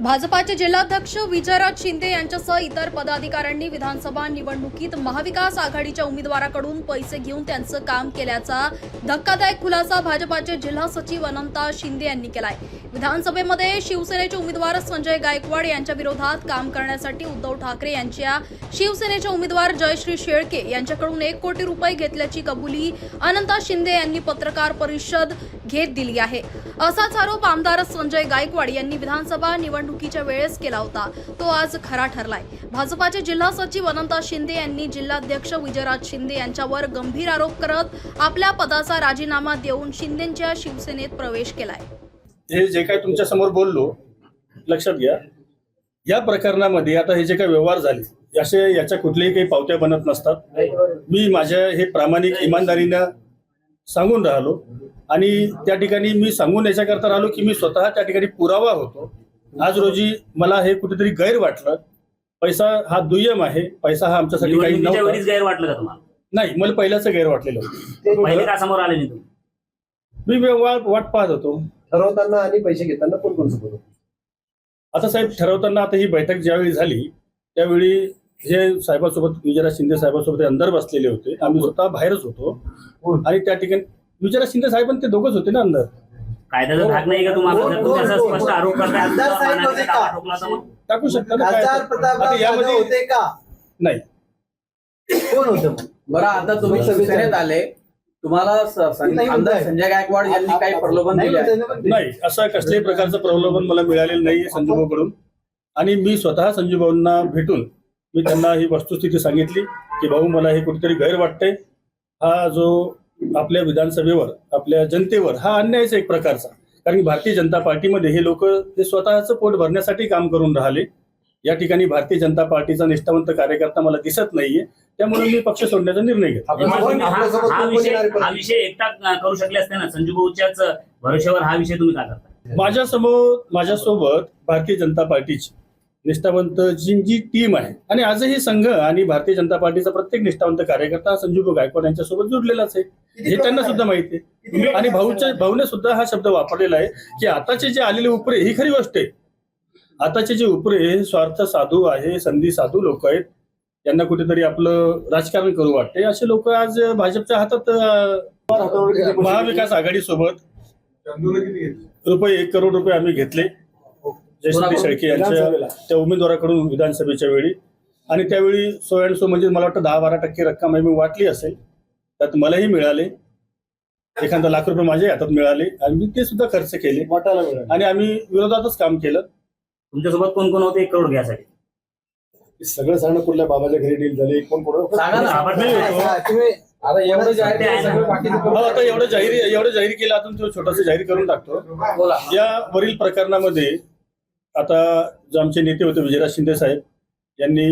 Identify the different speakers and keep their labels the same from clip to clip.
Speaker 1: भाजपाचे जिल्हाध्यक्ष विजयराज शिंदे यांच्यासह इतर पदाधिकाऱ्यांनी विधानसभा निवडणुकीत महाविकास आघाडीच्या उमेदवाराकडून पैसे घेऊन त्यांचं काम केल्याचा धक्कादायक खुलासा भाजपाचे जिल्हा सचिव अनंता शिंदे यांनी केलाय. विधानसभेमध्ये शिवसेनेचे उमेदवार संजय गायकवाड यांच्या विरोधात काम करण्यासाठी उद्धव ठाकरे यांच्या शिवसेनेचे उमेदवार जयश्री शेळके यांच्याकडून एक कोटी रुपये घेतल्याची कबुली अनंता शिंदे यांनी पत्रकार परिषद घेत दिली आहे. असाच आरोप आमदार संजय गायकवाड यांनी विधानसभा निवडणूक निवडणुकीच्या वेळेस केला होता. तो आज खरा ठरलाय. भाजपाचे जिल्हा सचिव अनंता शिंदे यांनी जिल्हाध्यक्ष विजयराज शिंदे यांच्यावर गंभीर आरोप करत आपल्या पदाचा राजीनामा देऊन शिंदेच्या शिवसेनेत प्रवेश केलाय.
Speaker 2: हे जे काय तुमच्यासमोर बोललो लक्षात घ्या. या प्रकरणामध्ये आता हे जे काही व्यवहार झाले असे याच्या कुठल्याही काही पावत्या बनत नसतात. मी माझ्या हे प्रामाणिक इमानदारीनं सांगून राहिलो. आणि त्या ठिकाणी मी सांगून याच्याकरता राहिलो की मी स्वतः त्या ठिकाणी पुरावा होतो. आज रोजी मला हे कुठेतरी गैर वाटलं. पैसा हा दुय्यम आहे. पैसा हा आमच्यासाठी काही
Speaker 3: निवडणुकीच्या
Speaker 2: नव्हता.
Speaker 3: वेळीच गैर वाटलं का तुम्हाला?
Speaker 2: नाही मला पहिल्याच गैर वाटलेलं होतं.
Speaker 3: पहिले का समोर आले नाही तुम्ही?
Speaker 2: मी व्यवहार वाट पाहत होतो.
Speaker 4: ठरवताना आणि पैसे घेताना कोण कोण सोबत होतं?
Speaker 2: आता साहेब ठरवताना आता ही बैठक ज्यावेळी झाली त्यावेळी हे साहेबांसोबत विजयराज शिंदे साहेबांसोबत हे अंदर बसलेले होते. आम्ही स्वतः बाहेरच होतो. आणि त्या ठिकाणी विजयराज शिंदे साहेब आणि ते दोघच होते ना अंदर.
Speaker 3: कायद्याचा धाक नाही का तुम्हाला? जर तुम्ही असा स्पष्ट आरोप करताय
Speaker 4: खासदार साहेब होते का?
Speaker 3: दावा ठोकला तर मग?
Speaker 2: टाकू शकता ना काय
Speaker 4: खासदार
Speaker 2: आता
Speaker 4: प्रतापराव जाधव होते का?
Speaker 2: नाही.
Speaker 4: कोण होतं मग?
Speaker 5: बरं आता तुम्ही शिवसेनेत आले. तुम्हाला स- सं-
Speaker 4: नाही
Speaker 5: आमदार
Speaker 4: म्हणताय.
Speaker 5: संजय गायकवाड यांनी काही प्रलोभन
Speaker 4: नाही
Speaker 5: दिले आहे?
Speaker 4: पण.
Speaker 2: नाही. असं कसल्याही प्रकारचं प्रलोभन मला मिळालेलं नाहीये संजूभाऊकडून आणि मी स्वतः संजूभाऊंना भेटून मी त्यांना ही वस्तुस्थिती सांगितली की भाऊ मला हे कुठेतरी गैर वाटतंय हा जो आपल्या विधानसभेवर आपल्या जनतेवर हा अन्यायच एक प्रकारचा. कारण भारतीय जनता पार्टीमध्ये हे लोक हे स्वतःचं पोट भरण्यासाठी काम करून राहिले. या ठिकाणी भारतीय जनता पार्टीचा निष्ठावंत कार्यकर्ता मला दिसत नाहीये. त्यामुळे मी पक्ष सोडण्याचा निर्णय घेतला.
Speaker 3: हा विषय? हा एकटा करू शकले असते ना? संजू भाऊच्याच भरोश्यावर हा विषय तुम्ही का करता
Speaker 2: माझ्यासमोर माझ्यासोबत भारतीय जनता पार्टीची निष्ठावंत जी जी टीम आहे. आणि आजही संघ आणि भारतीय जनता पार्टीचा प्रत्येक निष्ठावंत कार्यकर्ता संजीव गायकवाड यांच्यासोबत जुडलेलाच आहे. हे त्यांना सुद्धा माहिती आहे. आणि भाऊच्या भाऊने सुद्धा हा शब्द वापरलेला आहे की आताचे जे आलेले उपरे ही खरी गोष्ट आहे. आताचे जे उपरे हे स्वार्थ साधू आहे संधी साधू लोक आहेत. त्यांना कुठेतरी आपलं राजकारण करू वाटते असे लोक आज भाजपच्या हातात महाविकास आघाडी सोबत रुपये एक करोड रुपये आम्ही घेतले. जयश्री शेळके यांच्या त्या उमेदवाराकडून विधानसभेच्या वेळी. आणि त्यावेळी सो अँड सो म्हणजे मला वाटतं दहा बारा टक्के रक्कम आम्ही वाटली असेल. त्यात मलाही मिळाले. एखादा लाख रुपये माझ्या हातात मिळाले. आणि मी ते सुद्धा खर्च केले. आणि आम्ही विरोधातच काम केलं.
Speaker 3: तुमच्यासोबत कोण कोण होते एक करोड घ्यासाठी
Speaker 6: सगळं. सांगणं कुठल्या बाबाच्या घरी डील झाली कोण कोण
Speaker 5: सांगा ना
Speaker 3: आपण
Speaker 5: आता एवढं जाहीर केलं, सगळं बाकीचं
Speaker 2: हो,
Speaker 5: करून
Speaker 2: आता एवढं जाहीर एवढं जाहीर केलं आता तो छोटस जाहीर करून टाकतो.
Speaker 5: बोला.
Speaker 2: या वरील प्रकरणामध्ये आता जे आमचे नेते होते विजयराज शिंदे साहेब यांनी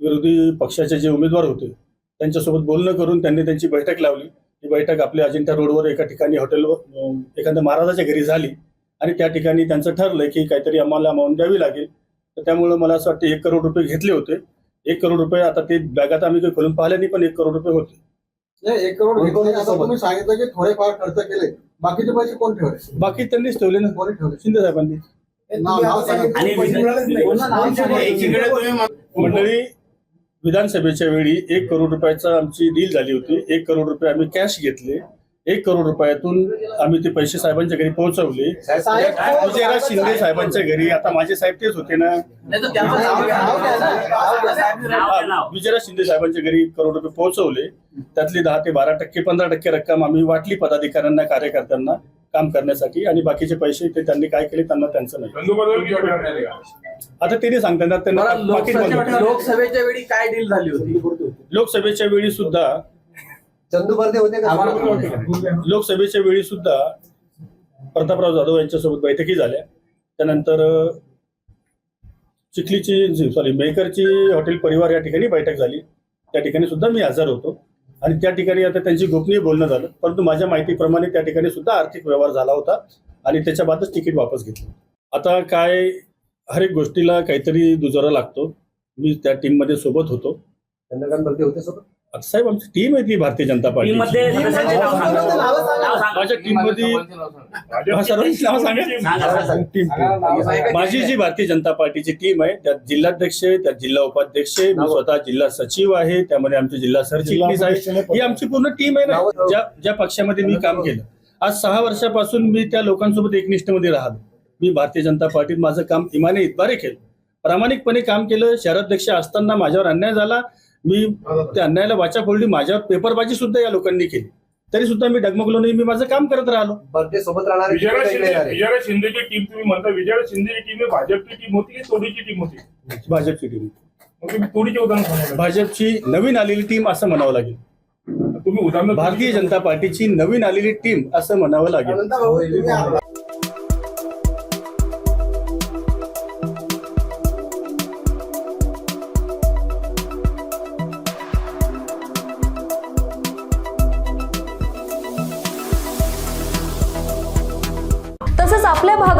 Speaker 2: विरोधी पक्षाचे जे उमेदवार होते त्यांच्यासोबत बोलणं करून त्यांनी त्यांची बैठक लावली. ही बैठक आपल्या अजिंठा रोडवर एका ठिकाणी हॉटेलवर एखाद्या महाराजाच्या घरी झाली आणि त्या ठिकाणी त्यांचं ठरलं की काहीतरी आम्हाला अमाऊंट द्यावी लागेल. तर त्यामुळे मला असं वाटतं एक करोड रुपये घेतले होते. एक करोड रुपये आता ते बॅगात आम्ही काही खोलून पाहिले नाही पण एक करोड रुपये होते.
Speaker 6: नाही एक करोड सांगितलं की थोडेफार खर्च केले. बाकीचे पैसे कोण ठेवले?
Speaker 2: बाकी त्यांनीच ठेवले ना.
Speaker 6: कोणी ठेवले?
Speaker 2: शिंदे साहेबांनी मंडळी विधानसभेच्या वेळी एक करोड रुपयाचा आमची डील झाली होती. एक करोड रुपये आम्ही कॅश घेतले. एक करोड रुपयातून आम्ही ते पैसे साहेबांच्या घरी पोहोचवले. शिंदे साहेबांच्या घरी आता माझे साहेब तेच होते ना. विजयराज शिंदे साहेबांच्या घरी एक करोड रुपये पोहोचवले. त्यातली दहा ते बारा टक्के पंधरा टक्के रक्कम आम्ही वाटली पदाधिकाऱ्यांना कार्यकर्त्यांना. काम करण्यासाठी आणि बाकीचे पैसे ते त्यांनी काय केले त्यांना त्यांचं नाही. आता ते नाही सांगतात त्यांना.
Speaker 5: लोकसभेच्या वेळी काय डील झाली होती?
Speaker 2: लोकसभेच्या वेळी सुद्धा
Speaker 4: चंदू बर्दे होते का?
Speaker 2: लोकसभेच्या वेळी सुद्धा प्रतापराव जाधव यांच्यासोबत बैठकी झाल्या. त्यानंतर चिखलीची सॉरी मेहकरची हॉटेल परिवार या ठिकाणी बैठक झाली. त्या ठिकाणी सुद्धा मी हजर होतो. आणि त्या ठिकाणी आता त्यांची गोपनीय बोलणं झालं. परंतु माझ्या माहितीप्रमाणे त्या ठिकाणी सुद्धा आर्थिक व्यवहार झाला होता आणि त्याच्या बादच तिकीट वापस घेतलं. आता काय हर एक गोष्टीला काहीतरी दुजोरा लागतो. मी त्या टीममध्ये सोबत होतो.
Speaker 4: चंद्रकांत होते सोबत?
Speaker 2: साहेब आमची टीम आहे ती भारतीय जनता
Speaker 3: टीम
Speaker 2: पार्टी. माझ्या हा. माझी जी भारतीय जनता पार्टीची टीम आहे त्यात जिल्हाध्यक्ष आहे त्यात जिल्हा उपाध्यक्ष आहे. मी स्वतः जिल्हा सचिव आहे त्यामध्ये आमचे जिल्हा सरचिटणीस आहे ही आमची पूर्ण टीम आहे ना. ज्या ज्या पक्षामध्ये मी काम केलं. आज सहा वर्षापासून मी त्या लोकांसोबत एकनिष्ठमध्ये राहिलो मी भारतीय जनता पार्टीत माझं काम इमाने इतबारे केलं. प्रामाणिकपणे काम केलं. शहराध्यक्ष असताना माझ्यावर अन्याय झाला. मी त्या अन्यायाला वाचा फोडली माझ्यावर पेपरबाजी सुद्धा या लोकांनी केली. तरी सुद्धा मी डगमगलो नाही मी माझं काम करत राहिलो.
Speaker 4: सोबत राहणार
Speaker 7: विजयराज शिंदे विजयराज शिंदेची टीम तुम्ही म्हणता विजयराज शिंदेची टीम भाजपची टीम होती की तोडीची टीम होती?
Speaker 2: भाजपची टीम
Speaker 7: मग तुम्ही तोडीचे उदाहरण
Speaker 2: भाजपची नवीन आलेली टीम असं म्हणावं लागेल.
Speaker 7: तुम्ही उदाहरण
Speaker 2: भारतीय जनता पार्टीची नवीन आलेली टीम असं म्हणावं लागेल.